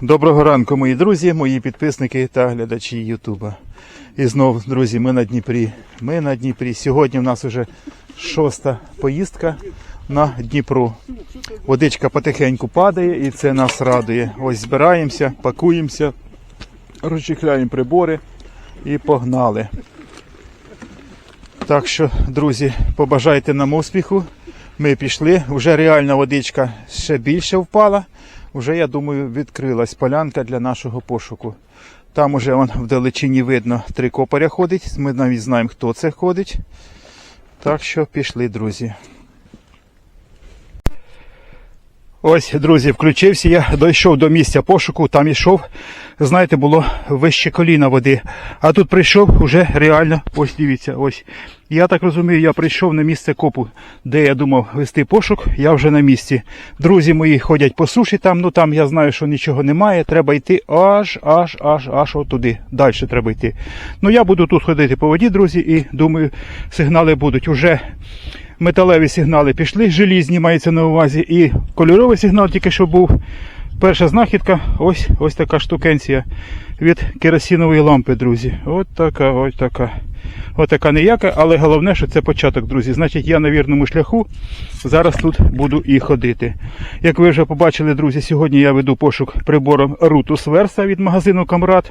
Доброго ранку, мої друзі, мої підписники та глядачі Ютуба. І знов, друзі, ми на Дніпрі. Ми на Дніпрі. Сьогодні в нас вже шоста поїздка на Дніпро. Водичка потихеньку падає і це нас радує. Ось збираємося, пакуємося, розчехляємо прибори і погнали. Так що, друзі, побажайте нам успіху. Ми пішли. Вже реальна водичка ще більше впала. Вже, я думаю, відкрилась полянка для нашого пошуку. Там уже вон, вдалечині видно три копаря ходить. Ми навіть знаємо, хто це ходить. Так що пішли, друзі. Ось, друзі, включився. Я дійшов до місця пошуку, там йшов. Знаєте, було вище коліна води. А тут прийшов уже реально, ось дивіться, ось. Я так розумію, я прийшов на місце копу, де я думав вести пошук, я вже на місці. Друзі мої ходять по суші там, ну там я знаю, що нічого немає. Треба йти аж, аж, аж, аж отуди. Далі треба йти. Ну я буду тут ходити по воді, друзі, і думаю, сигнали будуть. Уже металеві сигнали пішли, желізні мається на увазі, і кольоровий сигнал тільки що був. Перша знахідка, ось ось така штукенція від керосинової лампи, друзі. От така, ось така. Ось така ніяка, але головне, що це початок, друзі. Значить, я на вірному шляху. Зараз тут буду і ходити. Як ви вже побачили, друзі, сьогодні я веду пошук прибором Rutus Versa від магазину Камрад.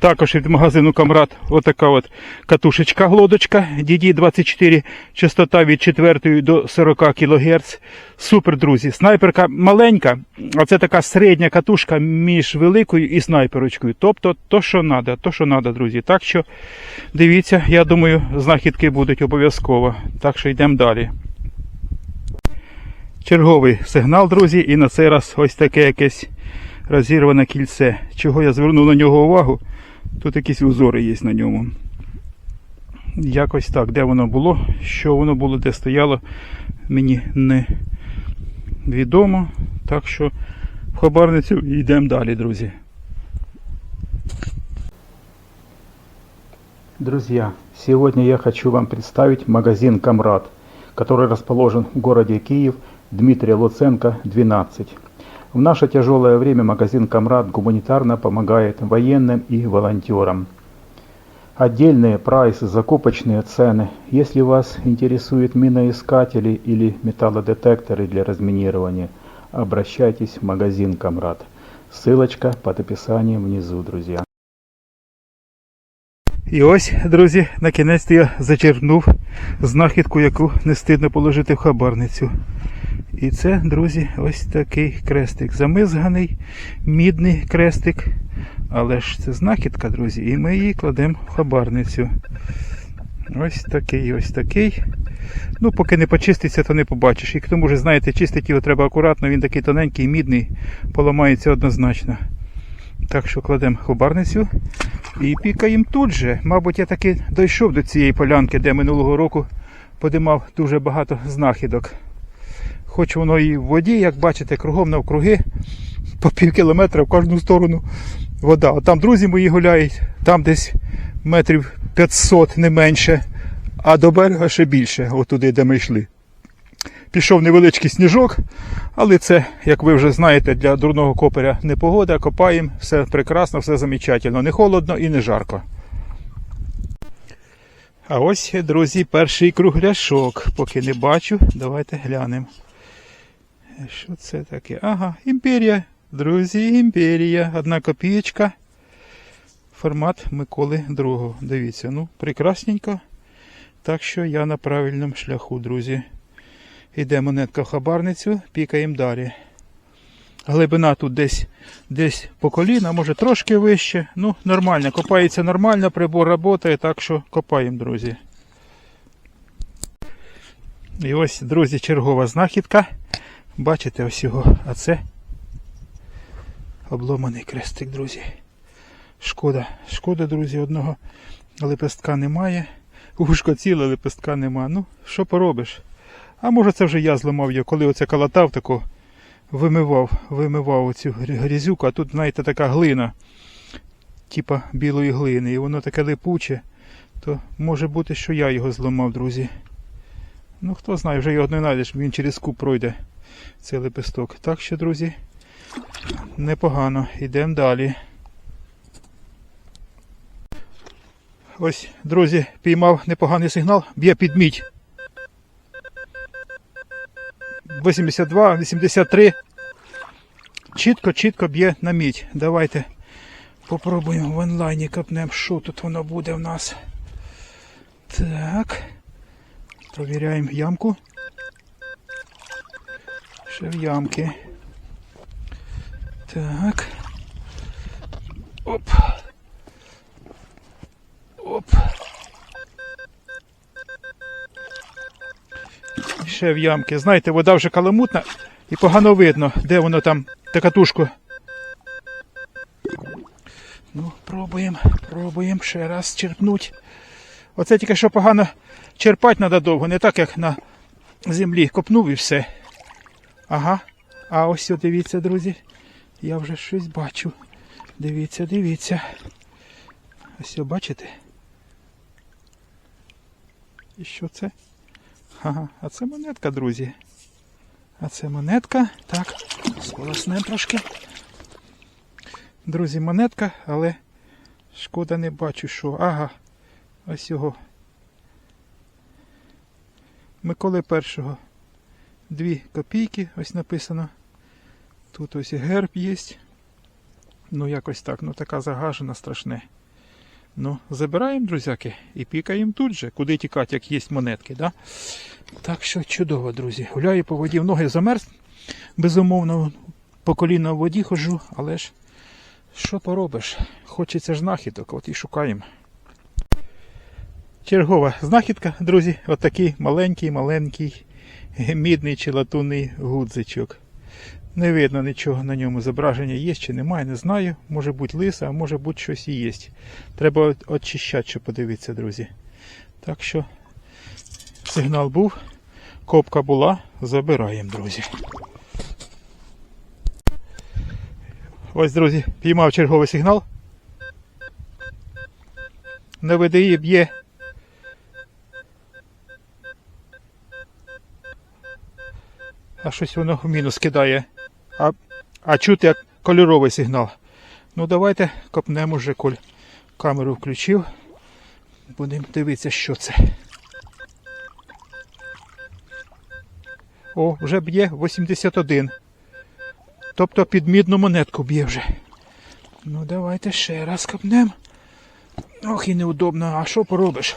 Також від магазину Камрад отака от катушечка глодочка DD24, частота від 4 до 40 кГц. Супер, друзі. Снайперка маленька, а це така середня катушка між великою і снайперочкою. Тобто то, що треба, то, що треба, друзі. Так що дивіться, я думаю, знахідки будуть обов'язково. Так що йдемо далі. Черговий сигнал, друзі, і на цей раз ось таке якесь розірване кільце. Чого я звернув на нього увагу? Тут якісь узори є на ньому. Якось так, де воно було, що воно було, де стояло, мені не відомо. Так що в хабарницю йдемо далі, друзі. Друзья, сегодня я хочу вам представить магазин «Камрад», который расположен в городе Киев, Дмитрия Луценко, 12. В наше тяжелое время магазин «Камрад» гуманитарно помогает военным и волонтерам. Отдельные прайсы, закупочные цены. Если вас интересуют миноискатели или металлодетекторы для разминирования, обращайтесь в магазин «Камрад». Ссылочка под описанием внизу, друзья. І ось, друзі, на кінець я зачерпнув знахідку, яку не стидно положити в хабарницю. І це, друзі, ось такий крестик. Замизганий, мідний крестик. Але ж це знахідка, друзі, і ми її кладемо в хабарницю. Ось такий, ось такий. Ну, поки не почиститься, то не побачиш. І к тому ж, знаєте, чистити його треба акуратно, він такий тоненький, мідний, поламається однозначно. Так що кладемо хабарницю і пікаємо тут же. Мабуть, я таки дійшов до цієї полянки, де минулого року подимав дуже багато знахідок. Хоч воно і в воді, як бачите, кругом навкруги, по пів кілометра в кожну сторону вода. А там друзі мої гуляють, там десь метрів 500, не менше, а до берега ще більше, отуди, де ми йшли. Пішов невеличкий сніжок, але це, як ви вже знаєте, для дурного копера не погода, копаємо, все прекрасно, все замечательно, не холодно і не жарко. А ось, друзі, перший кругляшок. Поки не бачу, давайте глянемо. Що це таке? Ага, імперія. Друзі, імперія. Одна копієчка. Формат Миколи II. Дивіться, ну, прекрасненько. Так що я на правильному шляху, друзі. Йде монетка в хабарницю, пікаємо далі. Глибина тут десь десь по коліна, може трошки вище. Ну, нормально, копається нормально, прибор працює, так що копаємо, друзі. І ось, друзі, чергова знахідка. Бачите ось його, а це обломаний крестик, друзі. Шкода, шкода, друзі, одного лепестка немає. Ушко ціле, лепестка нема. Ну, що поробиш? А може це вже я зламав його, коли оце калатав тако, вимивав, вимивав оцю грязюку, а тут, знаєте, така глина, типа білої глини, і воно таке липуче, то може бути, що я його зламав, друзі. Ну, хто знає, вже його не знайдеш, він через куб пройде цей лепесток. Так що, друзі, Непогано. Йдемо далі. Ось, друзі, піймав непоганий сигнал, б'є під мідь. 82, 83. Чітко, чітко б'є на мідь. Давайте попробуємо в онлайні копнемо, що тут воно буде в нас. Так. Провіряємо ямку. Ще в ямки. Так. Оп. Оп. Ще в ямки. Знаєте, вода вже каламутна і погано видно, де воно там, та катушку. Ну, пробуємо, пробуємо ще раз черпнуть. Оце тільки що погано черпати треба довго, не так, як на землі. Копнув і все. Ага. А ось, дивіться, друзі. Я вже щось бачу. Дивіться, дивіться. Ось, бачите? І що це? Ага, а це монетка, друзі. А це монетка. Так, сполоснемо трошки. Друзі, монетка, але шкода не бачу, що. Ага. Ось його. Миколи першого. Дві копійки, ось написано. Тут ось і герб є. Ну, якось так, ну така загажена страшне. Ну, забираємо, друзяки, і пікаємо тут же, куди тікати, як є монетки, да? Так що чудово, друзі. Гуляю по воді, в ноги замерз. Безумовно, по коліна в воді ходжу, але ж що поробиш? Хочеться ж знахідок, от і шукаємо. Чергова знахідка, друзі, отакий маленький, маленький мідний чи латунний гудзичок. Не видно нічого на ньому. Зображення є чи немає, не знаю. Може бути лиса, а може бути щось і є. Треба очищати, щоб подивитися, друзі. Так що сигнал був, копка була, забираємо, друзі. Ось, друзі, піймав черговий сигнал. На ВДІ б'є. А щось воно в мінус кидає. А, а чути як кольоровий сигнал. Ну давайте копнемо вже, коль камеру включив. Будемо дивитися, що це. О, вже б'є 81. Тобто під мідну монетку б'є вже. Ну давайте ще раз копнемо. Ох і неудобно, а що поробиш?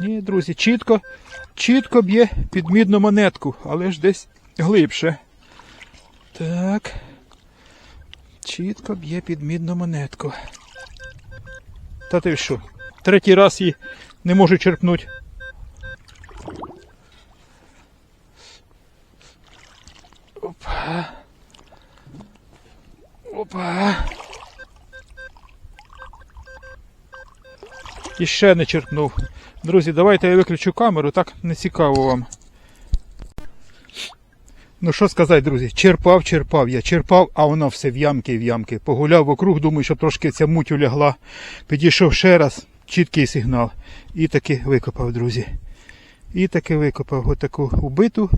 Ні, друзі, чітко, чітко б'є під мідну монетку, але ж десь глибше. Так. Чітко б'є під мідну монетку. Та ти що? Третій раз її не можу черпнути. Опа. Опа. І ще не черпнув. Друзі, давайте я виключу камеру, так не цікаво вам. Ну що сказати, друзі, черпав, черпав я, черпав, а воно все в ямки і в ямки. Погуляв вокруг, думаю, щоб трошки ця муть улягла. Підійшов ще раз, чіткий сигнал. І таки викопав, друзі. І таки викопав отаку убиту,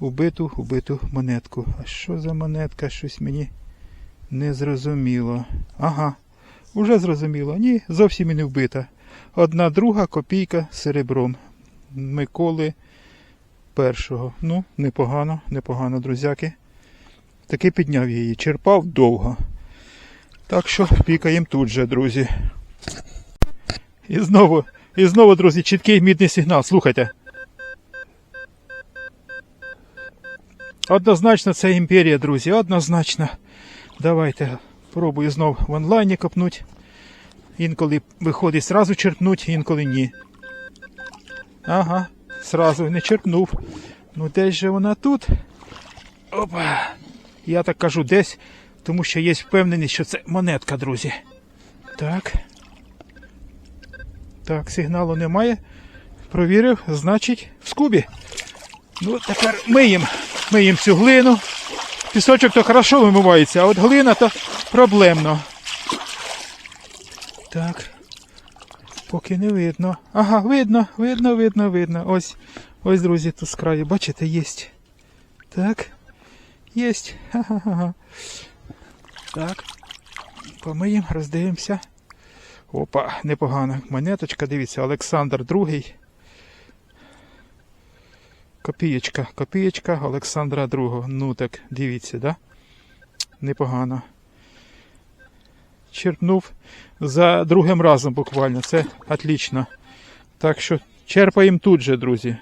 убиту, убиту монетку. А що за монетка? Щось мені не зрозуміло. Ага, уже зрозуміло. Ні, зовсім і не вбита. Одна друга копійка серебром. Миколи першого. Ну, непогано, непогано, друзяки. Таки підняв її, черпав довго. Так що пікаємо тут же, друзі. І знову, і знову, друзі, чіткий мідний сигнал. Слухайте. Однозначно це імперія, друзі, однозначно. Давайте пробую знов в онлайні копнуть. Інколи виходить сразу черпнуть, інколи ні. Ага, сразу не черпнув. Ну десь же вона тут. Опа. Я так кажу десь, тому що є впевненість, що це монетка, друзі. Так. Так, сигналу немає. Провірив, значить, в скубі. Ну, тепер миємо. Миємо цю глину. Пісочок то хорошо вимивається, а от глина то проблемно. Так. Поки не видно. Ага, видно, видно, видно, видно. Ось, ось, друзі, тут з краю, бачите, є. Так. Єсть. Ха-ха-ха. Так. Помиємо, роздивимося. Опа, непогана монеточка, дивіться, Олександр II. Копієчка, копієчка Олександра II. Ну так, дивіться, да? Непогано. Черпнув за другим разом буквально. Це отлично. Так що черпаємо тут же, друзі.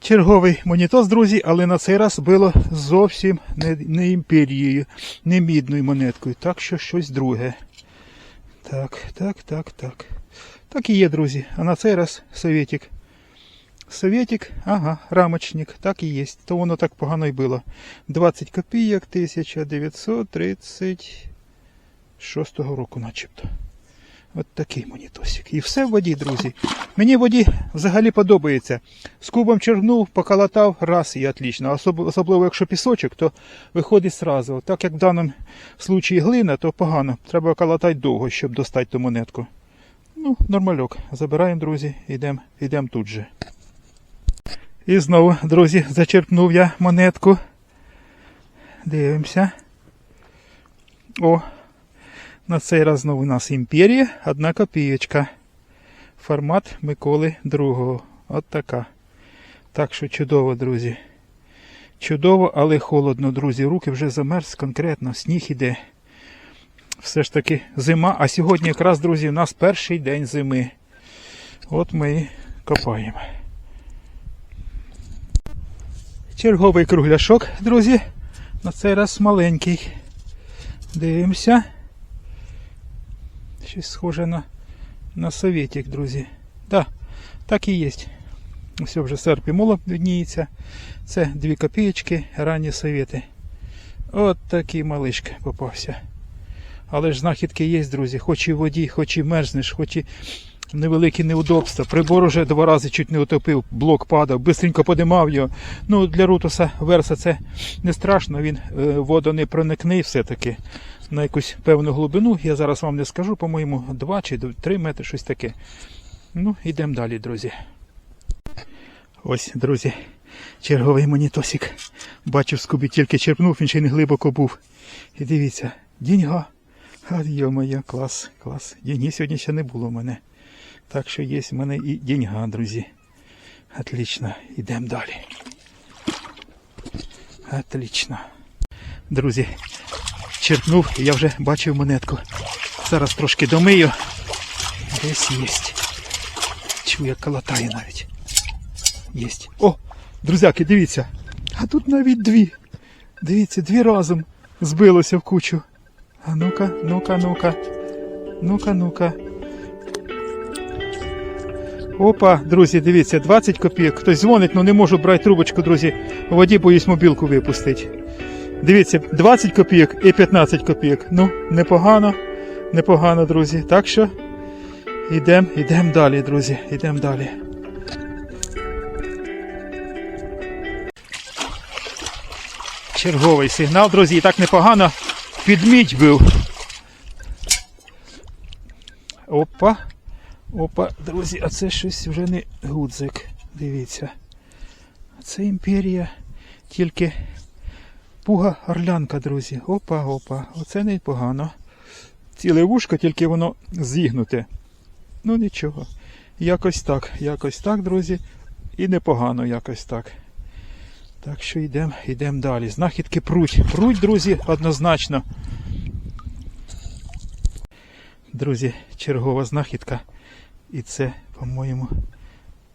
Черговий монітос, друзі, але на цей раз було зовсім не, не імперією, не мідною монеткою. Так що щось друге. Так, так, так, так. Так і є, друзі. А на цей раз совєтик. Совєтик, ага, рамочник, так і є. То воно так погано й було. 20 копійок 1936 року начебто. От такий монітосик. І все в воді, друзі. Мені в воді взагалі подобається. З кубом чернув, поколотав, раз і отлично. Особливо, якщо пісочок, то виходить сразу. Так як в даному случаї глина, то погано. Треба колотати довго, щоб достати ту монетку. Ну, нормальок. Забираємо, друзі, йдемо йдем тут же. І знову, друзі, зачерпнув я монетку. Дивимося. О, на цей раз знову у нас імперія, одна копієчка. Формат Миколи II. От така. Так що чудово, друзі. Чудово, але холодно, друзі. Руки вже замерз конкретно, сніг іде. Все ж таки зима, а сьогодні якраз, друзі, у нас перший день зими. От ми і копаємо. Черговий кругляшок, друзі. На цей раз маленький. Дивимося. Щось схоже на, на совєтик, друзі. Так, так і є. Все вже серп і молот видніється. Це дві копієчки, ранні совєти. От такий малишка попався. Але ж знахідки є, друзі. Хоч і в воді, хоч і мерзнеш, хоч і невеликі неудобства. Прибор уже два рази чуть не утопив, блок падав, бистренько подимав його. Ну, для Рутуса Верса це не страшно, він е, воду не проникне все-таки на якусь певну глибину. Я зараз вам не скажу, по-моєму, 2 чи 3 метри, щось таке. Ну, йдемо далі, друзі. Ось, друзі, черговий монітосик. Бачив, скубі тільки черпнув, він ще не глибоко був. І дивіться, діньга. А, йо-моє, клас, клас. Діньги сьогодні ще не було в мене. Так що є в мене і діньга, друзі. Отлично, йдемо далі. Отлично. Друзі, черпнув, я вже бачив монетку. Зараз трошки домию. Десь є. Чую, як колотає навіть. Єсть. О, друзяки, дивіться. А тут навіть дві. Дивіться, дві разом збилося в кучу. А ну-ка, ну-ка, ну-ка. Ну-ка, ну-ка. Опа, друзі, дивіться, 20 копійок. Хтось дзвонить, але не можу брати трубочку, друзі. У воді боюсь мобілку випустити. Дивіться, 20 копійок і 15 копійок. Ну, непогано, непогано, друзі. Так що йдемо, йдемо далі, друзі. Йдемо далі. Черговий сигнал, друзі, і так непогано підмідь був. Опа. Опа, друзі, а це щось вже не гудзик. Дивіться. Це імперія, тільки пуга орлянка, друзі. Опа, опа. Оце непогано. Ціле вушко, тільки воно зігнуте. Ну нічого. Якось так, якось так, друзі. І непогано якось так. Так що йдемо йдем далі. Знахідки пруть. Пруть, друзі, однозначно. Друзі, чергова знахідка. І це, по-моєму,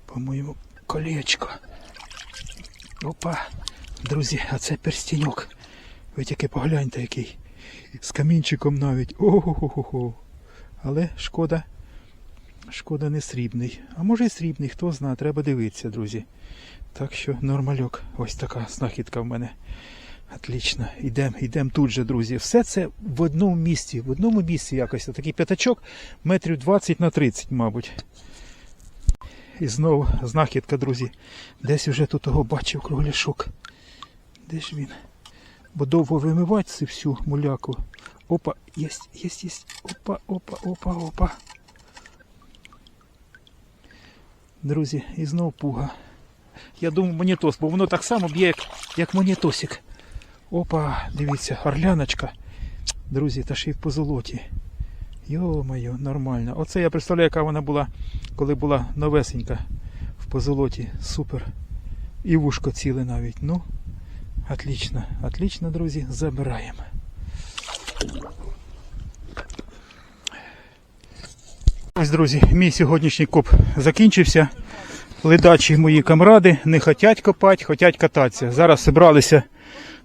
по-моєму, колечко. Опа. Друзі, а це перстіньок. Ви тільки погляньте який. З камінчиком навіть. Ого-го-го. Але шкода. Шкода не срібний. А може і срібний, хто знає, треба дивитися, друзі. Так що нормальок. Ось така знахідка в мене. Отлично. Йдемо, йдемо тут же, друзі. Все це в одному місці. В одному місці якось. Такий п'ятачок метрів 20 на 30, мабуть. І знову знахідка, друзі. Десь уже тут того бачив кругляшок. Де ж він? Бо довго вимивати цю всю муляку. Опа, єсть, єсть, єсть. Опа, опа, опа, опа. Друзі, і знов пуга. Я думав монітос, бо воно так само б'є, як, як монітосик. Опа, дивіться, орляночка. Друзі, та ще й в позолоті. Йо-моє, нормально. Оце я представляю, яка вона була, коли була новесенька в позолоті. Супер. І вушко ціле навіть. Ну, отлично, отлично, друзі, забираємо. Ось, друзі, мій сьогоднішній коп закінчився. Ледачі мої камради не хотять копати, хотять кататися. Зараз зібралися,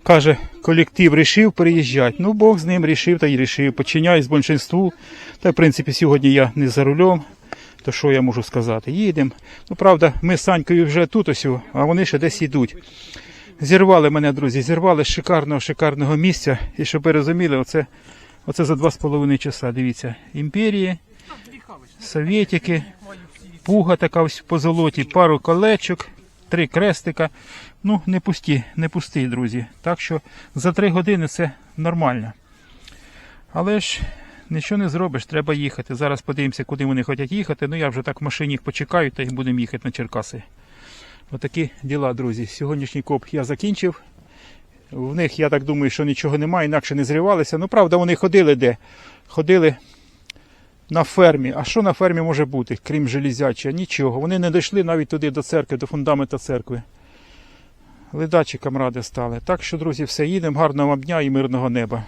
каже, колектив рішив переїжджати. Ну, Бог з ним рішив та й рішив. Починяюсь з большинству. Та, в принципі, сьогодні я не за рулем. То що я можу сказати? Їдемо. Ну, правда, ми з Санькою вже тут ось, а вони ще десь йдуть. Зірвали мене, друзі, зірвали з шикарного, шикарного місця. І щоб ви розуміли, оце, оце за два з половиною часа. Дивіться, імперії, совєтики, пуга така ось по золоті, пару колечок, три крестика. Ну, не пусті, не пусті, друзі. Так що за три години це нормально. Але ж нічого не зробиш, треба їхати. Зараз подивимося, куди вони хочуть їхати. Ну я вже так в машині їх почекаю та й будемо їхати на Черкаси. Отакі діла, друзі. Сьогоднішній коп я закінчив. В них, я так думаю, що нічого немає, інакше не зривалися. Ну, правда, вони ходили де? Ходили на фермі. А що на фермі може бути, крім желізяча? Нічого. Вони не дійшли навіть туди до церкви, до фундамента церкви. Ледачі камради стали. Так що, друзі, все, їдемо. Гарного вам дня і мирного неба.